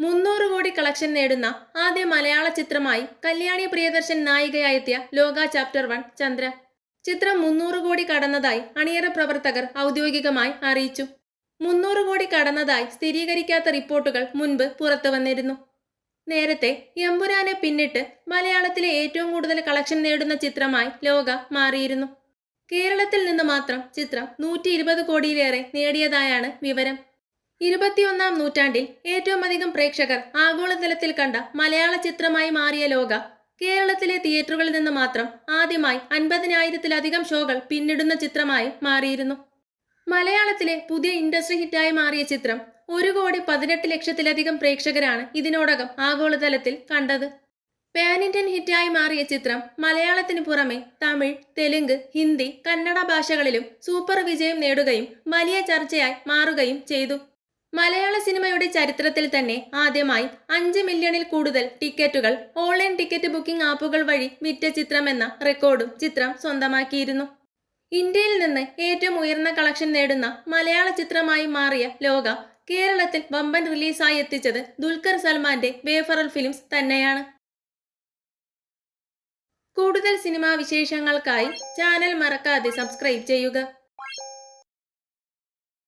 മുന്നൂറ് കോടി കളക്ഷൻ നേടുന്ന ആദ്യ മലയാള ചിത്രമായി കല്യാണി പ്രിയദർശൻ നായികയായെത്തിയ ലോക ചാപ്റ്റർ വൺ ചന്ദ്ര. ചിത്രം മുന്നൂറ് കോടി കടന്നതായി അണിയറ പ്രവർത്തകർ ഔദ്യോഗികമായി അറിയിച്ചു. മുന്നൂറ് കോടി കടന്നതായി സ്ഥിരീകരിക്കാത്ത റിപ്പോർട്ടുകൾ മുൻപ് പുറത്തു വന്നിരുന്നു. നേരത്തെ എമ്പുരാനെ പിന്നിട്ട് മലയാളത്തിലെ ഏറ്റവും കൂടുതൽ കളക്ഷൻ നേടുന്ന ചിത്രമായി ലോക മാറിയിരുന്നു. കേരളത്തിൽ നിന്ന് മാത്രം ചിത്രം നൂറ്റി കോടിയിലേറെ നേടിയതായാണ് വിവരം. ഇരുപത്തിയൊന്നാം നൂറ്റാണ്ടിൽ ഏറ്റവും അധികം പ്രേക്ഷകർ ആഗോളതലത്തിൽ കണ്ട മലയാള ചിത്രമായി മാറിയ ലോക കേരളത്തിലെ തിയേറ്ററുകളിൽ നിന്ന് മാത്രം ആദ്യമായി അൻപതിനായിരത്തിലധികം ഷോകൾ പിന്നിടുന്ന ചിത്രമായി മാറിയിരുന്നു. മലയാളത്തിലെ പുതിയ ഇൻഡസ്ട്രി ഹിറ്റായി മാറിയ ചിത്രം ഒരു കോടി പതിനെട്ട് ലക്ഷത്തിലധികം പ്രേക്ഷകരാണ് ഇതിനോടകം ആഗോളതലത്തിൽ കണ്ടത്. പാൻ ഇന്ത്യൻ ഹിറ്റായി മാറിയ ചിത്രം മലയാളത്തിന് പുറമെ തമിഴ് തെലുങ്ക് ഹിന്ദി കന്നഡ ഭാഷകളിലും സൂപ്പർ വിജയം നേടുകയും വലിയ ചർച്ചയായി മാറുകയും ചെയ്തു. മലയാള സിനിമയുടെ ചരിത്രത്തിൽ തന്നെ ആദ്യമായി അഞ്ച് മില്യണിൽ കൂടുതൽ ടിക്കറ്റുകൾ ഓൺലൈൻ ടിക്കറ്റ് ബുക്കിംഗ് ആപ്പുകൾ വഴി വിറ്റ ചിത്രം എന്ന റെക്കോർഡും ചിത്രം സ്വന്തമാക്കിയിരുന്നു. ഇന്ത്യയിൽ നിന്ന് ഏറ്റവും ഉയർന്ന കളക്ഷൻ നേടുന്ന മലയാള ചിത്രമായി മാറിയ ലോക കേരളത്തിൽ വമ്പൻ റിലീസായി എത്തിച്ചത് ദുൽഖർ സൽമാന്റെ വേഫറൽ ഫിലിംസ് തന്നെയാണ്. കൂടുതൽ സിനിമാ വിശേഷങ്ങൾക്കായി ചാനൽ മറക്കാതെ സബ്സ്ക്രൈബ് ചെയ്യുക.